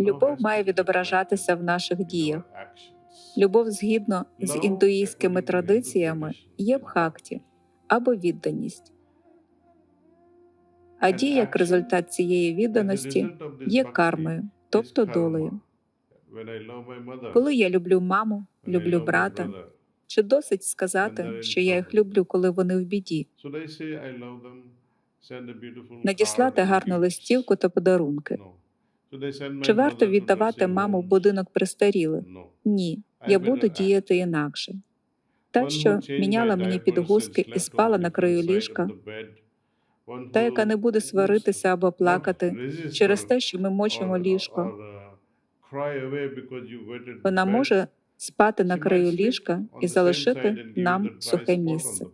Любов має відображатися в наших діях. Любов згідно з індуїстськими традиціями є бхакті або відданість. А дія як результат цієї відданості є кармою, тобто долею. Коли я люблю маму, люблю брата, чи досить сказати, що я їх люблю, коли вони в біді, надіслати гарну листівку та подарунки. Чи варто віддавати маму в будинок престарілих? Ні, я буду діяти інакше. Та, що міняла мені підгузки і спала на краю ліжка, та, яка не буде сваритися або плакати через те, що ми мочимо ліжко. Вона може спати на краю ліжка і залишити нам сухе місце.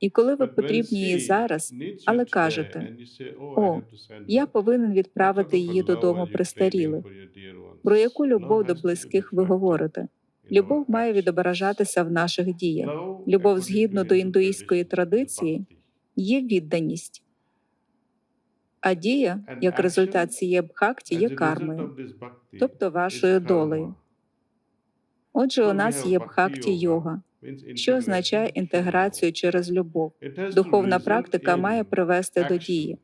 І коли ви потрібні їй зараз, але кажете, «О, я повинен відправити її додому престарілих. Про яку любов до близьких ви говорите? Любов має відображатися в наших діях. Любов згідно до індуїстської традиції є відданість. А дія, як результат цієї бхакті, є кармою, тобто вашою долею. Отже, у нас є бхакті йога, що означає інтеграцію через любов. Духовна практика має привести до дії.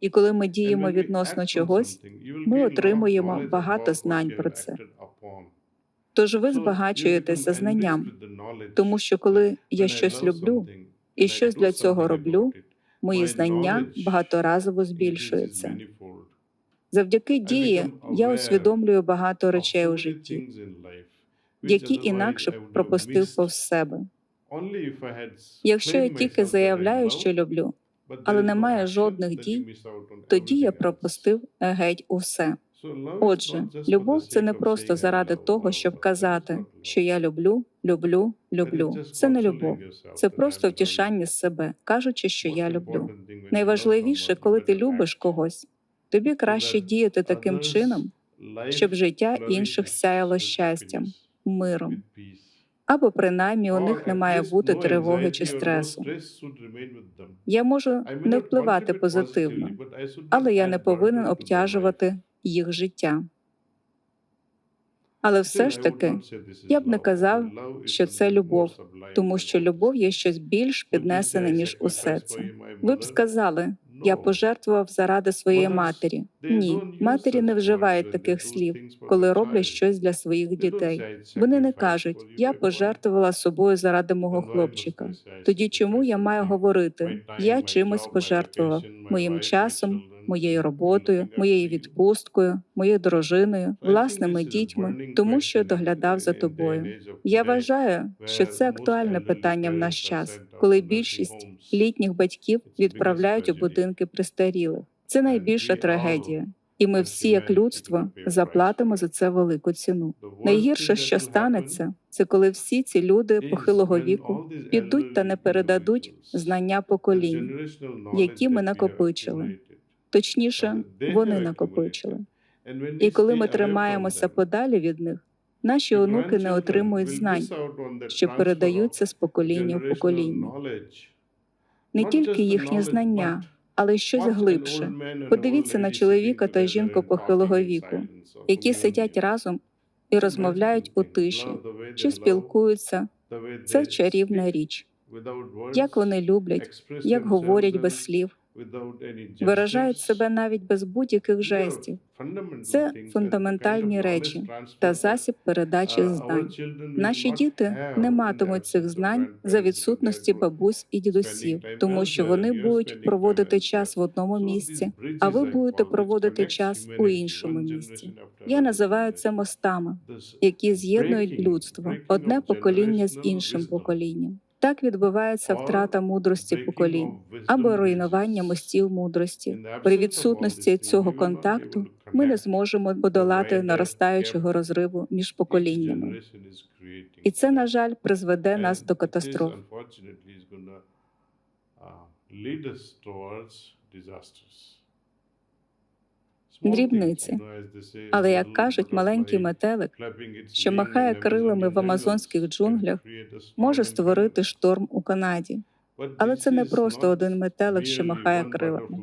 І коли ми діємо відносно чогось, ми отримуємо багато знань про це. Тож ви збагачуєтеся знанням, тому що коли я щось люблю і щось для цього роблю, мої знання багаторазово збільшуються. Завдяки дії я усвідомлюю багато речей у житті, які інакше б пропустив повз себе. Якщо я тільки заявляю, що люблю, але немає жодних дій, тоді я пропустив геть усе. Отже, любов це не просто заради того, щоб казати, що я люблю, люблю, люблю. Це не любов, це просто втішання з себе, кажучи, що я люблю. Найважливіше, коли ти любиш когось, тобі краще діяти таким чином, щоб життя інших сяяло щастям, миром, або принаймні у них не має бути тривоги чи стресу. Я можу не впливати позитивно, але я не повинен обтяжувати їх життя. Але все ж таки, я б не казав, що це любов, тому що любов є щось більш піднесене, ніж усе це. Ви б сказали, я пожертвував заради своєї матері. Ні, матері не вживають таких слів, коли роблять щось для своїх дітей. Вони не кажуть, я пожертвувала собою заради мого хлопчика. Тоді чому я маю говорити? Я чимось пожертвував моїм часом, моєю роботою, моєю відпусткою, моєю дружиною, власними дітьми, тому що доглядав за тобою. Я вважаю, що це актуальне питання в наш час, коли більшість літніх батьків відправляють у будинки престарілих. Це найбільша трагедія. І ми всі, як людство, заплатимо за це велику ціну. Найгірше, що станеться, це коли всі ці люди похилого віку підуть та не передадуть знання поколінь, які ми накопичили. Точніше, вони накопичили. І коли ми тримаємося подалі від них, наші онуки не отримують знань, що передаються з покоління в покоління. Не тільки їхні знання, але й щось глибше. Подивіться на чоловіка та жінку похилого віку, які сидять разом і розмовляють у тиші чи спілкуються. Це чарівна річ. Як вони люблять, як говорять без слів, виражають себе навіть без будь-яких жестів. Це фундаментальні речі та засіб передачі знань. Наші діти не матимуть цих знань за відсутності бабусь і дідусів, тому що вони будуть проводити час в одному місці, а ви будете проводити час у іншому місці. Я називаю це мостами, які з'єднують людство одне покоління з іншим поколінням. Так відбувається втрата мудрості поколінь або руйнування мостів мудрості. При відсутності цього контакту ми не зможемо подолати наростаючого розриву між поколіннями. І це, на жаль, призведе нас до катастроф. Дрібниці. Але як кажуть, маленький метелик, що махає крилами в амазонських джунглях, може створити шторм у Канаді. Але це не просто один метелик, що махає крилами.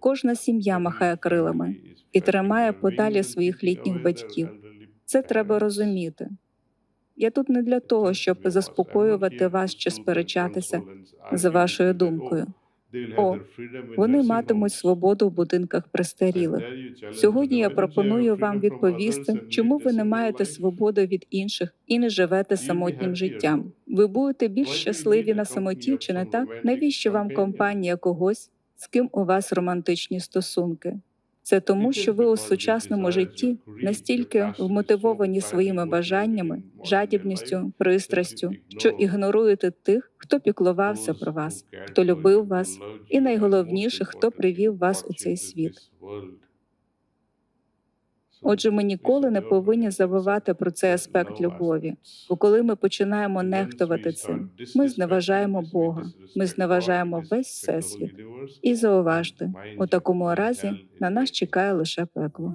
Кожна сім'я махає крилами і тримає подалі своїх літніх батьків. Це треба розуміти. Я тут не для того, щоб заспокоювати вас чи сперечатися за вашою думкою. О, Вони матимуть свободу в будинках престарілих. Сьогодні я пропоную вам відповісти, чому ви не маєте свободи від інших і не живете самотнім життям. Ви будете більш щасливі на самоті, чи не так? Навіщо вам компанія когось, з ким у вас романтичні стосунки? Це тому, що ви у сучасному житті настільки вмотивовані своїми бажаннями, жадібністю, пристрастю, що ігноруєте тих, хто піклувався про вас, хто любив вас, і найголовніше, хто привів вас у цей світ. Отже, ми ніколи не повинні забувати про цей аспект любові. Бо коли ми починаємо нехтувати цим, ми зневажаємо Бога, ми зневажаємо весь всесвіт. І зауважте, у такому разі на нас чекає лише пекло.